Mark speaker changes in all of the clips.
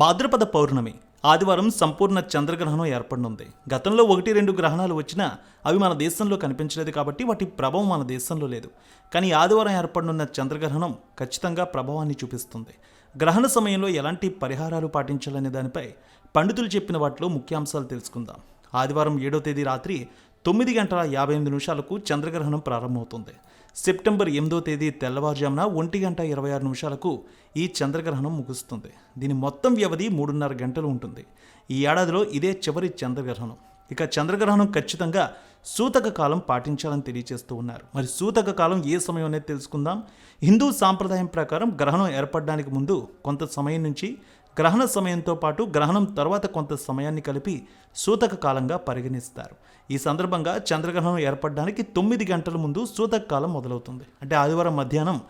Speaker 1: భాద్రపద పౌర్ణమి ఆదివారం సంపూర్ణ చంద్రగ్రహణం ఏర్పడనుంది. గతంలో ఒకటి రెండు గ్రహణాలు వచ్చినా అవి మన దేశంలో కనిపించలేదు కాబట్టి వాటి ప్రభావం మన దేశంలో లేదు. కానీ ఆదివారం ఏర్పడనున్న చంద్రగ్రహణం ఖచ్చితంగా ప్రభావాన్ని చూపిస్తుంది. గ్రహణ సమయంలో ఎలాంటి పరిహారాలు పాటించాలనే దానిపై పండితులు చెప్పిన వాటిలో ముఖ్యాంశాలు తెలుసుకుందాం. ఆదివారం ఏడో తేదీ రాత్రి తొమ్మిది గంటల యాభై ఎనిమిది నిమిషాలకు చంద్రగ్రహణం ప్రారంభమవుతుంది. సెప్టెంబర్ ఎనిమిదో తేదీ తెల్లవారుజామున ఒంటి గంట ఇరవై ఆరు నిమిషాలకు ఈ చంద్రగ్రహణం ముగుస్తుంది. దీని మొత్తం వ్యవధి మూడున్నర గంటలు ఉంటుంది. ఈ ఏడాదిలో ఇదే చివరి చంద్రగ్రహణం. ఇక చంద్రగ్రహణం ఖచ్చితంగా సూతక కాలం పాటించాలని తెలియజేస్తూ ఉన్నారు. మరి సూతక కాలం ఏ సమయం అనేది తెలుసుకుందాం. హిందూ సాంప్రదాయం ప్రకారం గ్రహణం ఏర్పడడానికి ముందు కొంత సమయం నుంచి గ్రహణ సమయంతో పాటు గ్రహణం తర్వాత కొంత సమయాన్ని కలిపి సూతక కాలంగా పరిగణిస్తారు. ఈ సందర్భంగా చంద్రగ్రహణం ఏర్పడడానికి తొమ్మిది గంటల ముందు సూతక కాలం మొదలవుతుంది. అంటే ఆదివారం మధ్యాహ్నం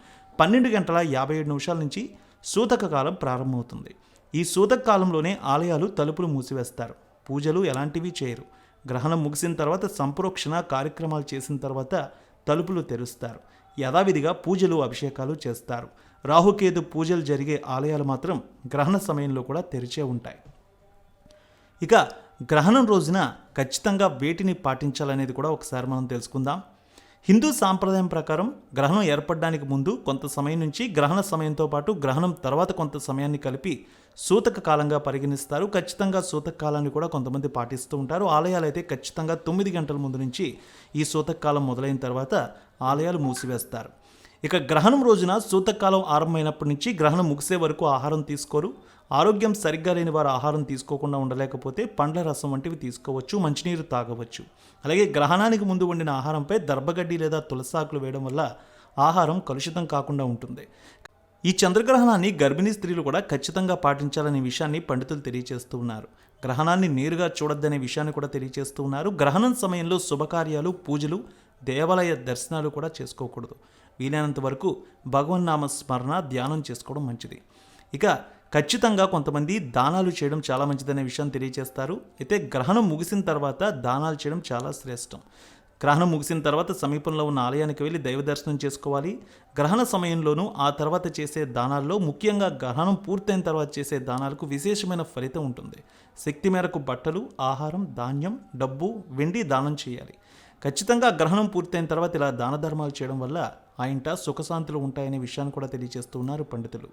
Speaker 1: పన్నెండు గంటల యాభై ఏడు నిమిషాల నుంచి సూతక కాలం ప్రారంభమవుతుంది. ఈ సూతక కాలంలోనే ఆలయాలు తలుపులు మూసివేస్తారు. పూజలు ఎలాంటివి చేయరు. గ్రహణం ముగిసిన తర్వాత సంప్రోక్షణ కార్యక్రమాలు చేసిన తర్వాత తలుపులు తెరుస్తారు. యథావిధిగా పూజలు అభిషేకాలు చేస్తారు. రాహుకేతు పూజలు జరిగే ఆలయాలు మాత్రం గ్రహణ సమయంలో కూడా తెరిచే ఉంటాయి. ఇక గ్రహణం రోజున ఖచ్చితంగా వేటిని పాటించాలనేది కూడా ఒకసారి మనం తెలుసుకుందాం. హిందూ సాంప్రదాయం ప్రకారం గ్రహణం ఏర్పడడానికి ముందు కొంత సమయం నుంచి గ్రహణ సమయంతో పాటు గ్రహణం తర్వాత కొంత సమయాన్ని కలిపి సూతక కాలంగా పరిగణిస్తారు. ఖచ్చితంగా సూతక కాలాన్ని కూడా కొంతమంది పాటిస్తూ ఉంటారు. ఆలయాలు అయితే ఖచ్చితంగా తొమ్మిది గంటల ముందు నుంచి ఈ సూతక కాలం మొదలైన తర్వాత ఆలయాలు మూసివేస్తారు. ఇక గ్రహణం రోజున సూతకాలం ఆరంభమైనప్పటి నుంచి గ్రహణం ముగిసే వరకు ఆహారం తీసుకోరు. ఆరోగ్యం సరిగ్గా లేని వారు ఆహారం తీసుకోకుండా ఉండలేకపోతే పండ్ల రసం వంటివి తీసుకోవచ్చు మంచినీరు తాగవచ్చు. అలాగే గ్రహణానికి ముందు వండిన ఆహారంపై దర్భగడ్డి లేదా తులసాకులు వేయడం వల్ల ఆహారం కలుషితం కాకుండా ఉంటుంది. ఈ చంద్రగ్రహణాన్ని గర్భిణీ స్త్రీలు కూడా ఖచ్చితంగా పాటించాలనే విషయాన్ని పండితులు తెలియజేస్తూ ఉన్నారు. గ్రహణాన్ని నేరుగా చూడొద్దనే విషయాన్ని కూడా తెలియజేస్తూ ఉన్నారు. గ్రహణం సమయంలో శుభకార్యాలు పూజలు దేవాలయ దర్శనాలు కూడా చేసుకోకూడదు. వీలైనంత వరకు భగవన్నామ స్మరణ ధ్యానం చేసుకోవడం మంచిది. ఇక ఖచ్చితంగా కొంతమంది దానాలు చేయడం చాలా మంచిదనే విషయం తెలియజేస్తారు. అయితే గ్రహణం ముగిసిన తర్వాత దానాలు చేయడం చాలా శ్రేష్టం. గ్రహణం ముగిసిన తర్వాత సమీపంలో ఉన్న ఆలయానికి వెళ్ళి దైవ దర్శనం చేసుకోవాలి. గ్రహణ సమయంలోనూ ఆ తర్వాత చేసే దానాల్లో ముఖ్యంగా గ్రహణం పూర్తయిన తర్వాత చేసే దానాలకు విశేషమైన ఫలితం ఉంటుంది. శక్తి మేరకు బట్టలు ఆహారం ధాన్యం డబ్బు వెండి దానం చేయాలి. ఖచ్చితంగా గ్రహణం పూర్తయిన తర్వాత ఇలా దాన ధర్మాలు చేయడం వల్ల ఆ ఇంట సుఖశాంతులు ఉంటాయనే విషయాన్ని కూడా తెలియజేస్తున్నారు పండితులు.